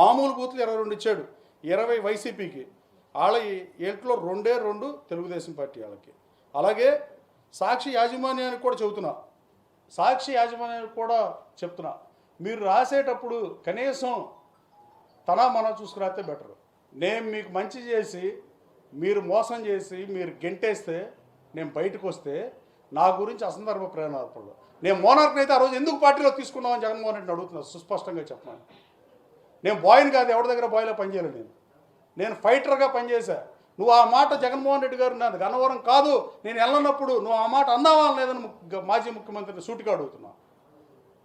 మామూలు బూత్లు ఇరవై రెండు ఇచ్చాడు. ఇరవై వైసీపీకి. వాళ్ళ ఇంట్లో రెండే రెండు తెలుగుదేశం పార్టీ వాళ్ళకి అలాగే సాక్షి యాజమాన్యానికి కూడా చెబుతున్నా. సాక్షి యాజమాన్యానికి కూడా చెప్తున్నా. మీరు రాసేటప్పుడు కనీసం తన మనం చూసుకురాస్తే బెటర్. నేను మీకు మంచి చేసి మీరు మోసం చేసి మీరు గెంటేస్తే నేను బయటకు వస్తే నా గురించి అసందర్భ ప్రేరణార్పణలు నేను మోనార్క్ని అయితే ఆ రోజు ఎందుకు పార్టీలో తీసుకున్నామని జగన్మోహన్ రెడ్డిని అడుగుతున్నా. సుస్పష్టంగా చెప్పమని. నేను బాయ్ని కాదు ఎవరి దగ్గర బాయ్లో పనిచేయలేదు నేను. నేను ఫైటర్గా పనిచేశా నువ్వు ఆ మాట జగన్మోహన్ రెడ్డి గారు నాది గన్నవరం కాదు. నేను వెళ్ళనప్పుడు నువ్వు ఆ మాట అందావా లేదని ము- మాజీ ముఖ్యమంత్రిని సూటిగా అడుగుతున్నా.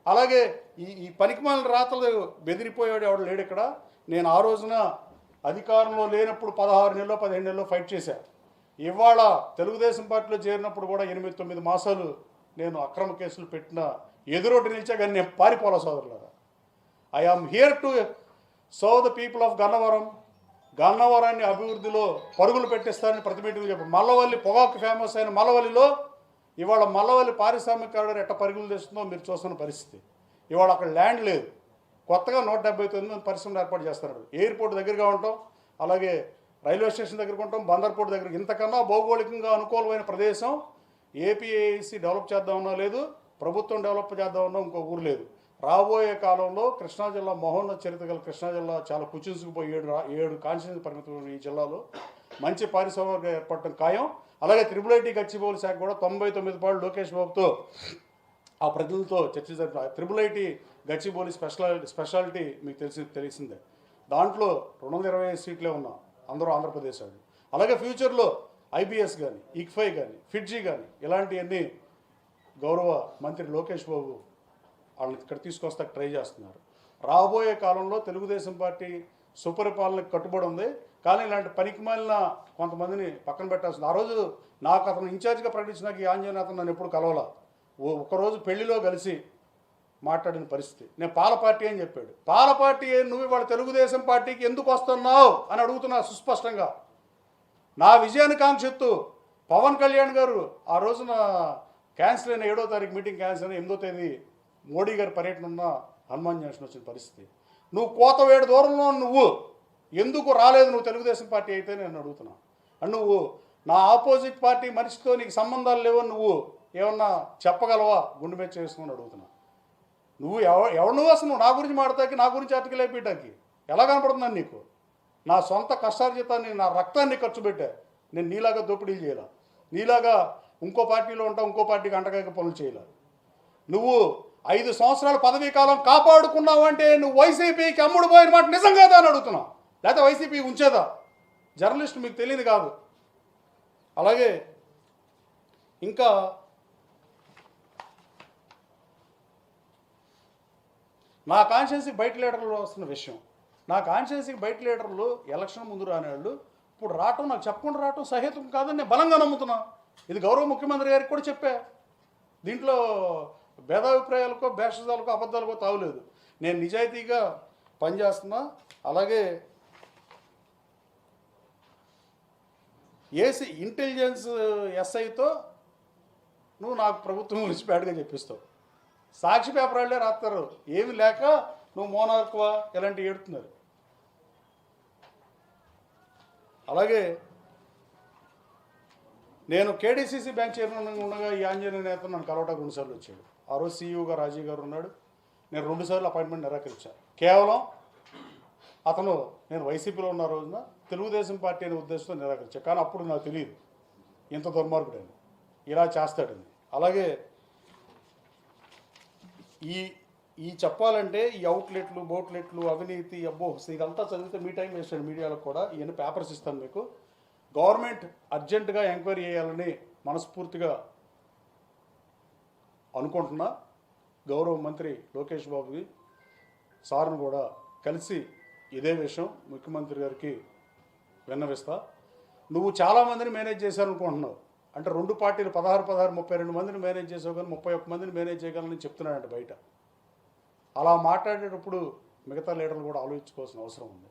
అలాగే ఈ ఈ పనికిమాల రాతలు బెదిరిపోయాడు ఎవడు లేడు ఇక్కడ. నేను ఆ రోజున అధికారంలో లేనప్పుడు పదహారు నెలలో పదిహేను నెలలో ఫైట్ చేశా. ఇవాళ తెలుగుదేశం పార్టీలో చేరినప్పుడు కూడా ఎనిమిది తొమ్మిది మాసాలు నేను అక్రమ కేసులు పెట్టిన ఎదురోటి నిలిచా కానీ నేను పారిపోలా సోదరులారా. I am here to so the people of Gannavaram గన్నవరాన్ని అభివృద్ధిలో పరుగులు పెట్టిస్తారని ప్రతి చెప్పారు. మల్లవల్లి పొగాకు ఫేమస్ అయిన మల్లవల్లిలో ఇవాళ మల్లవల్లి పారిశ్రామిక కారిడార్ ఎట్ట పరుగులు తెస్తుందో మీరు చూస్తున్న పరిస్థితి. ఇవాళ అక్కడ ల్యాండ్ లేదు. కొత్తగా నూట డెబ్బై తొమ్మిది మంది పరిశ్రమలు ఏర్పాటు చేస్తున్నారు. ఎయిర్పోర్ట్ దగ్గరగా ఉంటాం అలాగే రైల్వే స్టేషన్ దగ్గరకు ఉంటాం బందర్పోర్ట్ దగ్గర. ఇంతకన్నా భౌగోళికంగా అనుకూలమైన ప్రదేశం ఏపీఏసి డెవలప్ చేద్దామన్నా లేదు ప్రభుత్వం డెవలప్ చేద్దామన్నా ఇంకో ఊరు లేదు. రాబోయే కాలంలో కృష్ణా జిల్లా మహోన్న చరిత్ర గల కృష్ణా జిల్లా చాలా కుచించుకుపోయి ఏడు ఏడు కాన్స్టిట్యూన్సీ పరిమితులు ఈ జిల్లాలో. మంచి పారిశ్రామిక ఏర్పడటం ఖాయం. అలాగే త్రిపుల్ ఐటీ గచ్చిబౌలి శాఖ కూడా తొంభై తొమ్మిది పాయింట్ లోకేష్ బాబుతో ఆ ప్రజలతో చర్చ జరిపిన triple IT Gachibowli speciality speciality మీకు తెలిసి తెలిసిందే. దాంట్లో రెండు వందల ఇరవై ఐదు సీట్లే ఉన్నాం అందరూ ఆంధ్రప్రదేశ్ అది అలాగే ఫ్యూచర్లో ఐబీఎస్ కానీ ఇక్ఫై కానీ ఫిడ్జీ కానీ ఇలాంటివన్నీ గౌరవ మంత్రి లోకేష్ బాబు వాళ్ళని ఇక్కడ తీసుకొస్తా ట్రై చేస్తున్నారు. రాబోయే కాలంలో తెలుగుదేశం పార్టీ సుపరిపాలనకు కట్టుబడి ఉంది. కానీ ఇలాంటి పనికి మాలిన కొంతమందిని పక్కన పెట్టాల్సింది. ఆ రోజు నాకు అతను ఇన్ఛార్జ్గా ప్రకటించినాక ఈ ఆంజనేయనాథన్ నన్ను ఎప్పుడు కలవాల. ఒకరోజు పెళ్ళిలో కలిసి మాట్లాడిన పరిస్థితి. నేను పాల పార్టీ అని చెప్పాడు. పాల పార్టీ నువ్వు ఇవాళ తెలుగుదేశం పార్టీకి ఎందుకు వస్తున్నావు అని అడుగుతున్నా సుస్పష్టంగా. నా విజయాన్ని కాంక్షిత్తు పవన్ కళ్యాణ్ గారు ఆ రోజున క్యాన్సిల్ అయిన ఏడో తారీఖు మీటింగ్ క్యాన్సిల్ అయిన ఎనిమిదో తేదీ మోడీ గారి పర్యటన ఉన్న హనుమాన్ జంక్షన్ వచ్చిన పరిస్థితి. నువ్వు కోతవేడు దూరంలో నువ్వు. ఎందుకు రాలేదు నువ్వు తెలుగుదేశం పార్టీ అయితే నేను అడుగుతున్నా. అండ్ నువ్వు నా ఆపోజిట్ పార్టీ మనిషితో నీకు సంబంధాలు లేవని నువ్వు ఏమన్నా చెప్పగలవా? గుండె మీద చేసుకుని అడుగుతున్నా. నువ్వు ఎవ ఎవరు నువ్వు అసలు? నా గురించి మాడతాకి నా గురించి అతికి అయిపోయటానికి ఎలా కనపడుతున్నాను నీకు? నా సొంత కష్టార్జితాన్ని నా రక్తాన్ని ఖర్చు పెట్టా. నేను నీలాగా దోపిడీలు చేయాలా? నీలాగా ఇంకో పార్టీలో ఉంటా ఇంకో పార్టీకి అంటకాక పనులు చేయాల? నువ్వు ఐదు సంవత్సరాల పదవీ కాలం కాపాడుకున్నావు అంటే నువ్వు వైసీపీకి అమ్ముడు పోయిన మాట నిజం కాదా అని అడుగుతున్నా లేకపోతే వైసీపీ ఉంచేదా? జర్నలిస్ట్ మీకు తెలియదు కాదు. అలాగే ఇంకా నా కాన్షియన్స్కి బయట లీడర్లు వస్తున్న విషయం. నా కాన్షియన్స్కి బయట లీడర్లు ఎలక్షన్ ముందు రానేవాళ్ళు ఇప్పుడు రావటం నాకు చెప్పకుండా రావటం సహేతం కాదని నేను బలంగా నమ్ముతున్నా. ఇది గౌరవ ముఖ్యమంత్రి గారికి కూడా చెప్పా. దీంట్లో భేదాభిప్రాయాలకో భేషజాలకో అబద్ధాలకో తావులేదు. నేను నిజాయితీగా పనిచేస్తున్నా. అలాగే ఏసీ ఇంటెలిజెన్స్ ఎస్ఐతో నువ్వు నాకు ప్రభుత్వం గురించి బ్యాడ్గా చెప్పిస్తావు. సాక్షి పేపర్ వాళ్ళే రాస్తారు. ఏమి లేక నువ్వు మోనార్కువా ఇలాంటివి ఏడుతున్నారు. అలాగే నేను కేడీసీసీ బ్యాంక్ చైర్మన్ ఉండగా ఈ ఆంజనేయ నేత నన్ను కలవటానికి రెండుసార్లు వచ్చాడు. ఆ రోజు సీఈఓగా రాజీవ్ గారు ఉన్నాడు. నేను రెండుసార్లు అపాయింట్మెంట్ నిరాకరించాను కేవలం అతను నేను వైసీపీలో ఉన్న రోజున తెలుగుదేశం పార్టీ అనే ఉద్దేశంతో నిరాకరించాను కానీ అప్పుడు నాకు తెలియదు. ఇంత దుర్మార్గుడని. ఇలా చేస్తాడని. అలాగే ఈ ఈ చెప్పాలంటే ఈ అవుట్లెట్లు బోట్లెట్లు అవినీతి అబ్బో ఇదంతా చదివితే మీ టైం వేస్తాడు మీడియాలో కూడా ఈయన పేపర్స్ ఇస్తాను మీకు. గవర్నమెంట్ అర్జెంటుగా ఎంక్వైరీ చేయాలని మనస్ఫూర్తిగా అనుకుంటున్నా. గౌరవ మంత్రి లోకేష్ బాబుకి సార్ను కూడా కలిసి ఇదే విషయం ముఖ్యమంత్రి గారికి విన్నవిస్తా. నువ్వు చాలామందిని మేనేజ్ చేశారనుకుంటున్నావు అంటే రెండు పార్టీలు పదహారు పదహారు ముప్పై రెండు మందిని మేనేజ్ చేసావు కానీ ముప్పై ఒక్క మందిని మేనేజ్ చేయగలని చెప్తున్నాడంట బయట. అలా మాట్లాడేటప్పుడు మిగతా లీడర్లు కూడా ఆలోచించుకోవాల్సిన అవసరం ఉంది.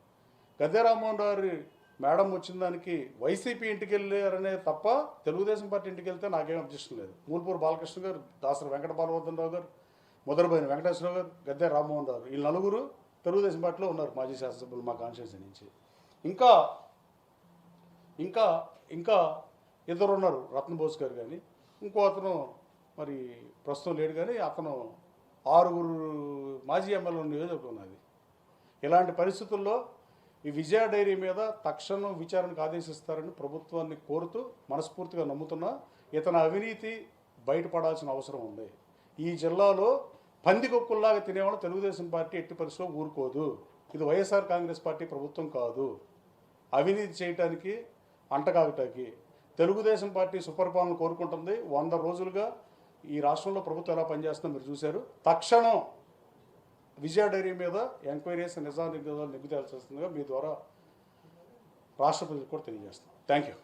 గద్దె రామ్మోహన్ గారి మేడం వచ్చిన దానికి వైసీపీ ఇంటికి వెళ్ళారనే తప్ప తెలుగుదేశం పార్టీ ఇంటికి వెళ్తే నాకేం అబ్జెక్షన్ లేదు. మూల్పూర్ బాలకృష్ణ గారు దాసరి వెంకట బాలవర్ధన్ రావు గారు ముదరబోయిన వెంకటేశ్వరరావు గారు గద్దె రామ్మోహన్ రావు ఈ నలుగురు తెలుగుదేశం పార్టీలో ఉన్నారు మాజీ శాసనసభ్యులు మా కాన్స్టిట్యూన్సీ నుంచి. ఇంకా ఇంకా ఇంకా ఇద్దరు ఉన్నారు రత్నబోస్ గారు కానీ ఇంకో అతను మరి ప్రస్తుతం లేడు కానీ అతను ఆరుగురు మాజీ ఎమ్మెల్యే నియోజకవర్గం ఉన్నది ఇలాంటి పరిస్థితుల్లో ఈ విజయ డైరీ మీద తక్షణం విచారణకు ఆదేశిస్తారని ప్రభుత్వాన్ని కోరుతూ మనస్ఫూర్తిగా నమ్ముతున్నా ఇతని అవినీతి బయటపడాల్సిన అవసరం ఉంది. ఈ జిల్లాలో పందికొక్కుల్లాగా తినేవాళ్ళు తెలుగుదేశం పార్టీ ఎట్టి పరిస్థితిలో ఊరుకోదు. ఇది వైఎస్ఆర్ కాంగ్రెస్ పార్టీ ప్రభుత్వం కాదు. అవినీతి చేయటానికి అంటకాగటానికి తెలుగుదేశం పార్టీ సుపరిపాలన కోరుకుంటుంది. వంద రోజులుగా ఈ రాష్ట్రంలో ప్రభుత్వం ఎలా పనిచేస్తుందో మీరు చూశారు. తక్షణం విజయ డైరీ మీద ఎంక్వైరీస్ నిజా నిజాలు నిగ్గు తేల్చాల్సిందిగా మీ ద్వారా రాష్ట్రపతికి కూడా తెలియజేస్తాం థ్యాంక్ యూ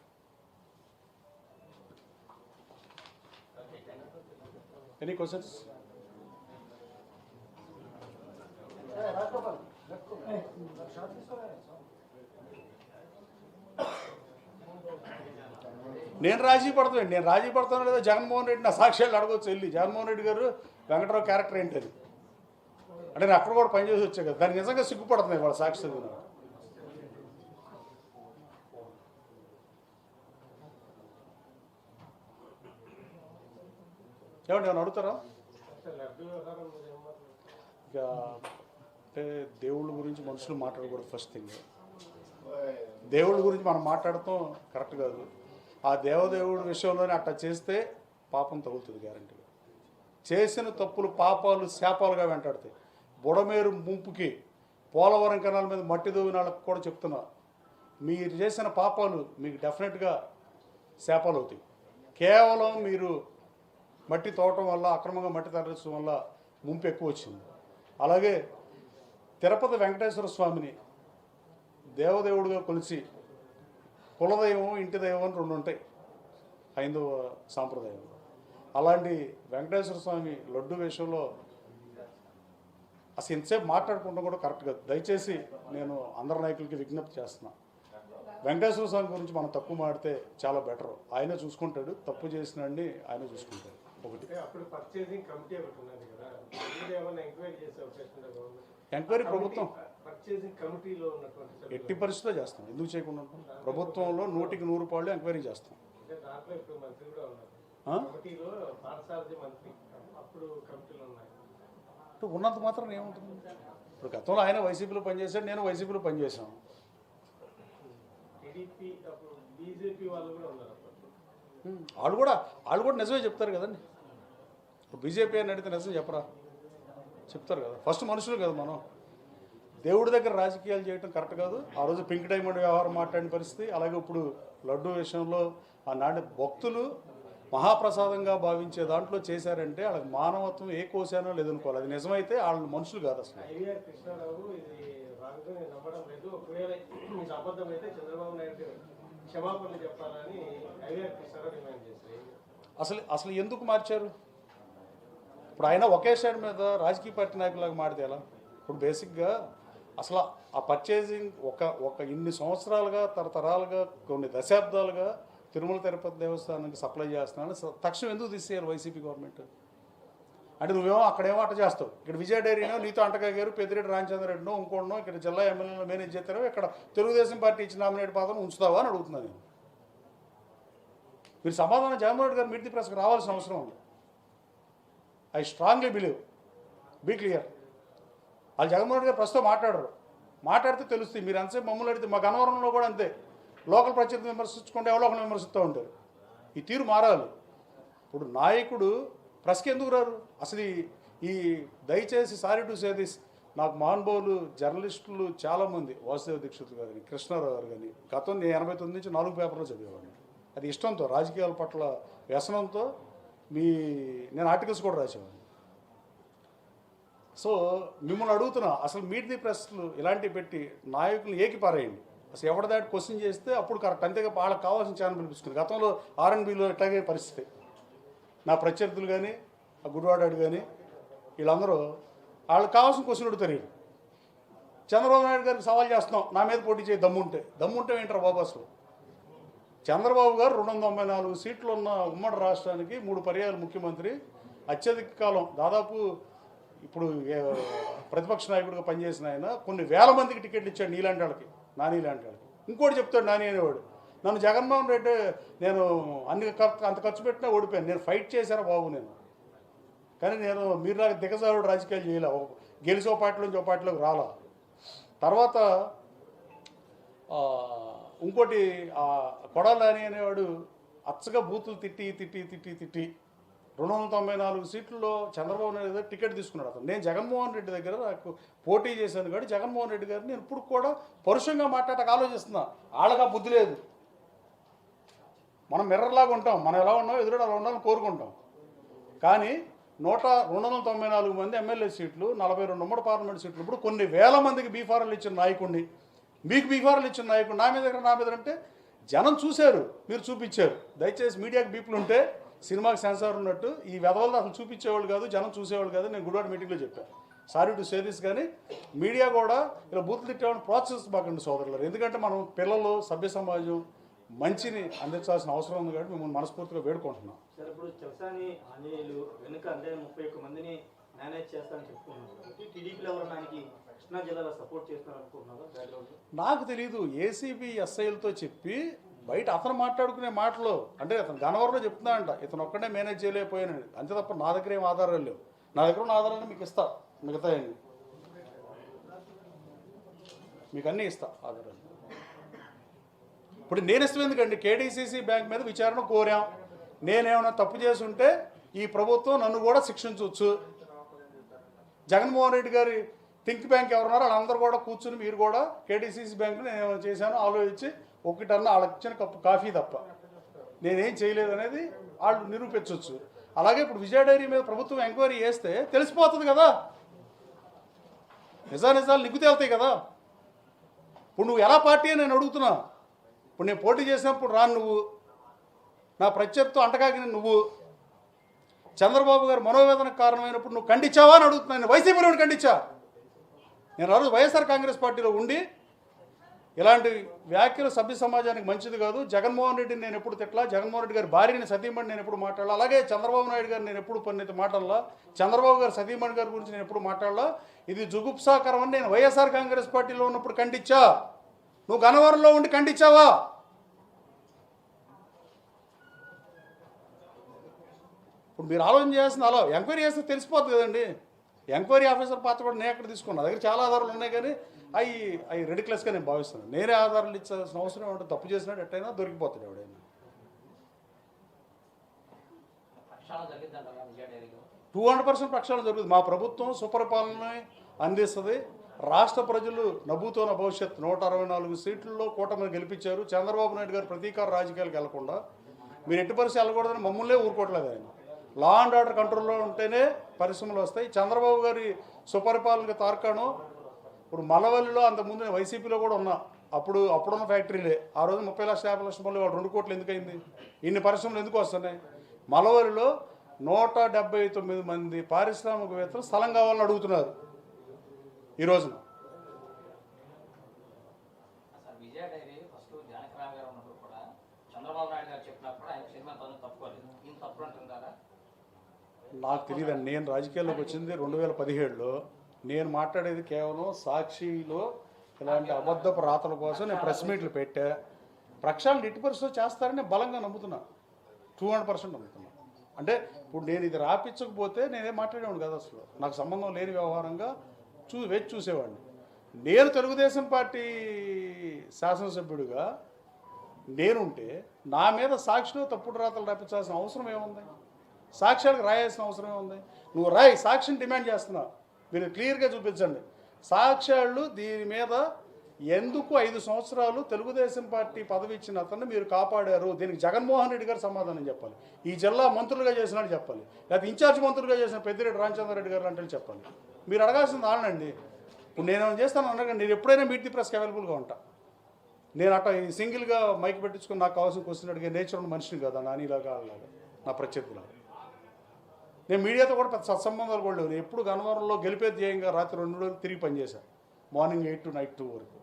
ఎనీ క్వశ్చన్స్ నేను రాజీ పడతాను నేను రాజీ పడతాను లేదా జగన్మోహన్ రెడ్డి నా సాక్ష్యాలు అడగవచ్చు వెళ్ళి. జగన్మోహన్ రెడ్డి గారు వెంకటరావు క్యారెక్టర్ ఏంటి అది? అంటే నేను అక్కడ కూడా పనిచేసి వచ్చా కదా. దాన్ని నిజంగా సిగ్గుపడుతున్నాయి వాళ్ళ సాక్షి చదివిన ఏమండి ఏమైనా అడుగుతారా? ఇక అంటే దేవుళ్ళ గురించి మనుషులు మాట్లాడకూడదు ఫస్ట్ థింగ్ దేవుళ్ళ గురించి మనం మాట్లాడటం కరెక్ట్ కాదు. ఆ దేవదేవుడి విషయంలోనే అట్లా చేస్తే పాపం తగులుతుంది గ్యారంటీగా చేసిన తప్పులు పాపాలు శాపాలుగా వెంటాడతాయి. బుడమేరు ముంపుకి పోలవరం కెనాల మీద మట్టి దోవిన వాళ్ళకి కూడా చెప్తున్నా. మీరు చేసిన పాపాలు మీకు డెఫినెట్గా శాపాలు అవుతాయి. కేవలం మీరు మట్టి తోవటం వల్ల అక్రమంగా మట్టి తరలించడం వల్ల ముంపు ఎక్కువ వచ్చింది. అలాగే తిరుపతి వెంకటేశ్వర స్వామిని దేవదేవుడిగా కొలిచి కులదైవం ఇంటి దైవం అని రెండు ఉంటాయి హైందవ సాంప్రదాయంలో. అలాంటి వెంకటేశ్వర స్వామి లడ్డు విషయంలో అసలు ఇంతసేపు మాట్లాడుకుంటాం కూడా కరెక్ట్ కాదు దయచేసి నేను అందరి నాయకులకి విజ్ఞప్తి చేస్తున్నా. వెంకటేశ్వర స్వామి గురించి మనం తక్కువ మాడితే చాలా బెటర్ ఆయన చూసుకుంటాడు తప్పు చేసినండి ఆయన చూసుకుంటాడు. ఒకటి. ఎంక్వైరీ ప్రభుత్వం. ఎట్టి పరిస్థితిలో చేస్తాం. ఎందుకు చేయకుండా ఉంటాం? ప్రభుత్వంలో నూటికి నూరు పాళ్ళు ఎంక్వైరీ చేస్తాం. మంత్రి అప్పుడు కమిటీలో ఉన్నాయి ఇప్పుడు ఉన్నంత మాత్రం ఏముంటుంది? ఇప్పుడు గతంలో ఆయన వైసీపీలో పనిచేశాడు నేను వైసీపీలో పనిచేశాను. వాళ్ళు కూడా వాళ్ళు కూడా వాళ్ళు కూడా నిజమే చెప్తారు కదండి. ఇప్పుడు బీజేపీ అని అడిగితే నిజం చెప్పరా? చెప్తారు కదా. ఫస్ట్ మనుషులు కదా మనం. దేవుడి దగ్గర రాజకీయాలు చేయడం కరెక్ట్ కాదు. ఆ రోజు పింక్ డైమండ్ వ్యవహారం మాట్లాడిన పరిస్థితి. అలాగే ఇప్పుడు లడ్డు విషయంలో ఆనాటి భక్తులు మహాప్రసాదంగా భావించే దాంట్లో చేశారంటే వాళ్ళకి మానవత్వం ఏ కోశానో లేదనుకోవాలి అది నిజమైతే వాళ్ళని మనుషులు కాదు అసలు. అసలు అసలు ఎందుకు మార్చారు? ఇప్పుడు ఆయన ఒకే సైడ్ మీద రాజకీయ పార్టీ నాయకులాగా మాడితే ఎలా? ఇప్పుడు బేసిక్గా అసలు ఆ పర్చేసింగ్ ఒక ఒక ఇన్ని సంవత్సరాలుగా తరతరాలుగా కొన్ని దశాబ్దాలుగా తిరుమల తిరుపతి దేవస్థానానికి సప్లై చేస్తున్నాను. తక్షణం ఎందుకు తీసేయాలి వైసీపీ గవర్నమెంట్? అంటే నువ్వేమో అక్కడేమో అట్ట చేస్తావు. ఇక్కడ విజయ డైరీనో నీతో అంటగారు పెద్దిరెడ్డి రామచంద్రరెడ్డినో ఇంకోటినో ఇక్కడ జిల్లా ఎమ్మెల్యేలో మేనేజ్ చేస్తారో ఇక్కడ తెలుగుదేశం పార్టీ ఇచ్చిన నామినేట్ పాత్రను ఉంచుతావా అని అడుగుతున్నాను నేను. మీరు సమాధానం జగన్మోహన్ రెడ్డి గారు మీడియా ప్రెస్కి రావాల్సిన అవసరం ఉంది. I strongly believe. Be clear. వాళ్ళు జగన్మోహన్ రెడ్డి గారు ప్రస్తుతం మాట్లాడరు. మాట్లాడితే తెలుస్తుంది. మీరు అంతసేపు మమ్మల్ని అడిగితే మా గన్నవరంలో కూడా అంతే. లోకల్ ప్రత్యర్థి విమర్శించుకుంటే ఎవరో విమర్శిస్తూ ఉంటారు. ఈ తీరు మారాలి. ఇప్పుడు నాయకుడు ప్రెస్కి ఎందుకు రారు? అసలు ఈ- దయచేసి సారీ టు సే దిస్ నాకు మహానుభావులు జర్నలిస్టులు చాలామంది వాసుదేవ దీక్షిత్ గారు కానీ కృష్ణారావు గారు కానీ గతం నేను ఎనభై తొమ్మిది నుంచి నాలుగు పేపర్లో చదివేవాడిని. అది ఇష్టంతో రాజకీయాల పట్ల వ్యసనంతో మీ నేను ఆర్టికల్స్ కూడా రాసేవాడిని. సో మిమ్మల్ని అడుగుతున్నా అసలు మీట్ ది ప్రెస్లు ఇలాంటివి పెట్టి నాయకులు ఏకిపారేయండి. అసలు ఎవరి దాటి క్వశ్చన్ చేస్తే అప్పుడు కరెక్ట్ అంతేగా వాళ్ళకి కావాల్సిన ఛానల్ పిలిపిస్తుంది గతంలో ఆర్ఎన్బిలో ఇట్లాగే పరిస్థితి. నా ప్రత్యర్థులు కానీ ఆ గుడివాడాడు కానీ వీళ్ళందరూ వాళ్ళకి కావాల్సిన క్వశ్చన్ అడుగుతారు వీళ్ళు. చంద్రబాబు నాయుడు గారికి సవాల్ చేస్తున్నాం. నా మీద పోటీ చేయి దమ్ముంటే దమ్ముంటే ఏంటారు బాబు అసలు? చంద్రబాబు గారు రెండు వందల తొంభై నాలుగు సీట్లు ఉన్న ఉమ్మడి రాష్ట్రానికి మూడు పర్యాయాలు ముఖ్యమంత్రి. అత్యధిక కాలం దాదాపు ఇప్పుడు ఏ, ప్రతిపక్ష నాయకుడిగా పనిచేసిన ఆయన కొన్ని వేల మందికి టికెట్లు ఇచ్చాడు నీలాంటి వాళ్ళకి. నాని లాంటి వాళ్ళకి ఇంకోటి చెప్తాడు నాని అనేవాడు నన్ను జగన్మోహన్ రెడ్డి నేను అన్ని ఖర్చు అంత ఖర్చు పెట్టినా ఓడిపోయాను. నేను ఫైట్ చేశాను బాబు నేను? కానీ నేను మీరు నాకు దిగజారుడు రాజకీయాలు చేయలే? గెలిచో ఓ పార్టీలో పార్టీలోకి రాలా? తర్వాత ఇంకోటి కొడాలని అనేవాడు అచ్చగా బూతులు తిట్టి తిట్టి తిట్టి తిట్టి రెండు వందల తొంభై నాలుగు సీట్లలో చంద్రబాబు నాయుడు దగ్గర టికెట్ తీసుకున్నాడు అతను. నేను జగన్మోహన్ రెడ్డి దగ్గర నాకు పోటీ చేశాను కాబట్టి జగన్మోహన్ రెడ్డి గారిని నేను ఇప్పుడు కూడా పరుషంగా మాట్లాడక ఆలోచిస్తున్నా. వాళ్ళగా బుద్ధి లేదు. మనం మిర్రర్లాగా ఉంటాం. మనం ఎలా ఉన్నాం ఎదురు అలా ఉండాలని కోరుకుంటాం. కానీ నూట రెండు వందల తొంభై నాలుగు మంది ఎమ్మెల్యే సీట్లు నలభై రెండు ఉమ్మడి పార్లమెంట్ సీట్లు ఇప్పుడు కొన్ని వేల మందికి బీఫారాలు ఇచ్చిన నాయకుడిని. మీకు బీఫారాలు ఇచ్చిన నాయకుడు నా మీద దగ్గర నా మీద అంటే జనం చూశారు మీరు చూపించారు. దయచేసి మీడియాకి బీపులు ఉంటే సినిమాకి సెన్సార్ ఉన్నట్టు ఈ వెధవలతో అసలు చూపించేవాళ్ళు కాదు జనం చూసేవాళ్ళు కాదు నేను గుడివాడ మీటింగ్లో చెప్పాను సారీ టు సేదిస్ కానీ మీడియా కూడా ఇలా బూతులు తిట్టేవాడిని ప్రోత్సహిస్తబాకండి సోదరులు ఎందుకంటే మనం పిల్లలు సభ్య సమాజం మంచిని అందించాల్సిన అవసరం ఉంది కాబట్టి మిమ్మల్ని మనస్ఫూర్తిగా వేడుకుంటున్నాం. సార్ ఇప్పుడు చెవసాని ఆంజనేయులు వెనుక అంటే ముప్పై ఒక్క మందిని మేనేజ్ చేస్తారని చెప్పుకున్నారు కాబట్టి టీడీపీలో ఎవరైనా ఆయనకి కృష్ణా జిల్లాలో సపోర్ట్ చేస్తారు అనుకుంటున్నారు బ్యాక్గ్రౌండ్ నాకు తెలియదు ఏసీబీ ఎస్ఐలతో చెప్పి బయట అతను మాట్లాడుకునే మాటలు అంటే అతను గనవరంలో చెప్తున్నా అంట ఇతను ఒక్కడే మేనేజ్ చేయలేకపోయాను. అంతే తప్ప నా దగ్గర ఏం ఆధారాలు లేవు. నా దగ్గర ఉన్న ఆధారాలు మీకు ఇస్తా మిగతా మీకు అన్నీ ఇస్తా ఆధారాలు. ఇప్పుడు నేను ఇష్టం ఎందుకండి? కేడీసీసీ బ్యాంక్ మీద విచారణ కోరాం. నేనేమైనా తప్పు చేసి ఉంటే ఈ ప్రభుత్వం నన్ను కూడా శిక్షించవచ్చు. జగన్మోహన్ రెడ్డి గారి థింక్ బ్యాంక్ ఎవరున్నారో వాళ్ళందరూ కూడా కూర్చుని మీరు కూడా కేడీసీసీ బ్యాంకులో నేను చేశాను ఆలోచించి ఒకటన్నా వాళ్ళకి ఇచ్చిన కప్పు కాఫీ తప్ప. నేనేం చేయలేదు అనేది వాళ్ళు నిరూపించవచ్చు అలాగే ఇప్పుడు విజయ డైరీ మీద ప్రభుత్వం ఎంక్వైరీ చేస్తే తెలిసిపోతుంది కదా. నిజా నిజాలు నిగ్గు తేలుతాయి కదా. ఇప్పుడు నువ్వు ఎలా పార్టీ అని నేను అడుగుతున్నా. ఇప్పుడు నేను పోటీ చేసినప్పుడు రాను నువ్వు. నా ప్రత్యర్థితో అంటకాగిన నువ్వు. చంద్రబాబు గారు మనోవేదనకు కారణమైనప్పుడు నువ్వు ఖండించావా అని అడుగుతున్నాను వైసీపీలో ఖండించా. నేను ఆ రోజు వైఎస్ఆర్ కాంగ్రెస్ పార్టీలో ఉండి ఇలాంటి వ్యాఖ్యలు సభ్య సమాజానికి మంచిది కాదు. జగన్మోహన్ రెడ్డిని నేను ఎప్పుడు తిట్లా జగన్మోహన్ రెడ్డి గారి భార్యని సతీమణి నేను ఎప్పుడు మాట్లాడాలా? అలాగే చంద్రబాబు నాయుడు గారిని నేను ఎప్పుడు పన్నెత్తి మాట్లాడాలా? చంద్రబాబు గారు సతీమణి గారి గురించి నేను ఎప్పుడు మాట్లాడాలా? ఇది జుగుప్సాకరం అని నేను వైఎస్ఆర్ కాంగ్రెస్ పార్టీలో ఉన్నప్పుడు ఖండించా. నువ్వు గనవరంలో ఉండి ఖండించావా? ఇప్పుడు మీరు ఆలోచన చేయాల్సింది అలా. ఎంక్వైరీ చేస్తే తెలిసిపోతుంది కదండి. ఎంక్వైరీ ఆఫీసర్ పాత్ర కూడా నేను ఎక్కడ తీసుకున్నా? నా దగ్గర చాలా ఆధారాలు ఉన్నాయి కానీ అవి అవి రెడిక్లెస్గా నేను భావిస్తున్నాను. నేనే ఆధారాలు ఇచ్చాల్సిన అవసరం ఏమంటే తప్పు చేసినట్టు ఎట్టయినా దొరికిపోతాడు ఎవడైనా. టూ హండ్రెడ్ పర్సెంట్ ప్రక్షాళన జరుగుతుంది. మా ప్రభుత్వం సుపరిపాలన అందిస్తుంది. రాష్ట్ర ప్రజలు నవ్వుతోన్న భవిష్యత్ నూట అరవై నాలుగు సీట్లలో కూటమిని గెలిపించారు. చంద్రబాబు నాయుడు గారు ప్రతీకార రాజకీయాలకు వెళ్ళకుండా మీరు ఎట్టి పరిస్థితి వెళ్ళకూడదని మమ్మల్నే ఊరుకోవట్లేదు ఆయన. లా అండ్ ఆర్డర్ కంట్రోల్లో ఉంటేనే పరిశ్రమలు వస్తాయి. చంద్రబాబు గారి సుపరిపాలనకి తార్కాణం ఇప్పుడు మల్లవల్లిలో అంతకుముందు వైసీపీలో కూడా ఉన్నా. అప్పుడు అప్పుడున్న ఫ్యాక్టరీలే. ఆ రోజు ముప్పై లక్షల యాభై లక్షల మళ్ళీ వాళ్ళు రెండు కోట్లు ఎందుకు అయింది ఇన్ని పరిశ్రమలు ఎందుకు వస్తున్నాయి? మలవరిలో నూట డెబ్బై తొమ్మిది మంది పారిశ్రామికవేత్తలు స్థలం కావాలని అడుగుతున్నారు ఈ రోజున. Sir Vijaya dairy first Janakiram garu ఉన్నప్పుడు కూడా చంద్రబాబు నాయుడు గారు చెప్పినప్పుడు ఆయన సినిమా తను తప్పుకోలేదు. ఈయన తప్పు అంటుంటారా నాకు తెలియదండి నేను రాజకీయాల్లోకి వచ్చింది రెండు వేల పదిహేడులో. నేను మాట్లాడేది కేవలం సాక్షిలో ఇలాంటి అబద్ధపు రాతల కోసం నేను ప్రెస్ మీట్లు పెట్టా. ప్రక్షాళన ఎట్టి పరిస్థితుల్లో చేస్తారని బలంగా నమ్ముతున్నా. టూ హండ్రెడ్ పర్సెంట్ నమ్ముతున్నా. అంటే ఇప్పుడు నేను ఇది రాపించకపోతే నేనేం మాట్లాడేవాడు కదా అసలు. నాకు సంబంధం లేని వ్యవహారంగా చూ వేచి చూసేవాడిని. నేను తెలుగుదేశం పార్టీ శాసనసభ్యుడిగా నేనుంటే నా మీద సాక్షిలో తప్పుడు రాతలు రాపించాల్సిన అవసరం ఏముంది? సాక్ష్యాలకు రాయాల్సిన అవసరం ఏముంది? నువ్వు రాయి సాక్షిని డిమాండ్ చేస్తున్నావు మీరు క్లియర్గా చూపించండి. సాక్ష్యాలు దీని మీద ఎందుకు ఐదు సంవత్సరాలు తెలుగుదేశం పార్టీ పదవి ఇచ్చిన అతన్ని మీరు కాపాడారు? దీనికి జగన్మోహన్ రెడ్డి గారు సమాధానం చెప్పాలి. ఈ జిల్లా మంత్రులుగా చేసినట్టు చెప్పాలి. లేకపోతే ఇన్ఛార్జ్ మంత్రులుగా చేసిన పెద్దిరెడ్డి రామచంద్రారెడ్డి గారు అంటే చెప్పాలి. మీరు అడగాల్సింది ఆనండి. ఇప్పుడు నేను ఏమైనా చేస్తాను అనగానే నేను ఎప్పుడైనా మీట్ ది ప్రెస్కి అవైలబుల్గా ఉంటా. నేను అట్లా ఈ సింగిల్గా మైక్ పెట్టించుకుని నాకు కావాల్సిన క్వశ్చన్ అడిగే నేచర్ ఉన్న మనిషిని కదా? నానిలాగా అలాగా. నా ప్రత్యర్థులాగా. నేను మీడియాతో కూడా పెద్ద సత్సంబంధాలు కూడా లేవు. ఎప్పుడు గన్నవరంలో గెలిపే ధ్యేయంగా రాత్రి రెండు రోజులు తిరిగి పనిచేశాను morning eight to night two వరకు.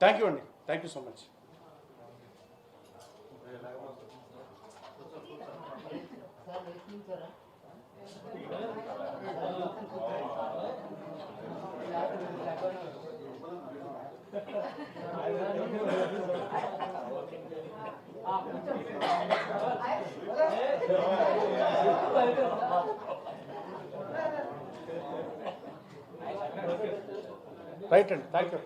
థ్యాంక్ యూ అండి. Thank you so much sir right అండి థ్యాంక్ యూ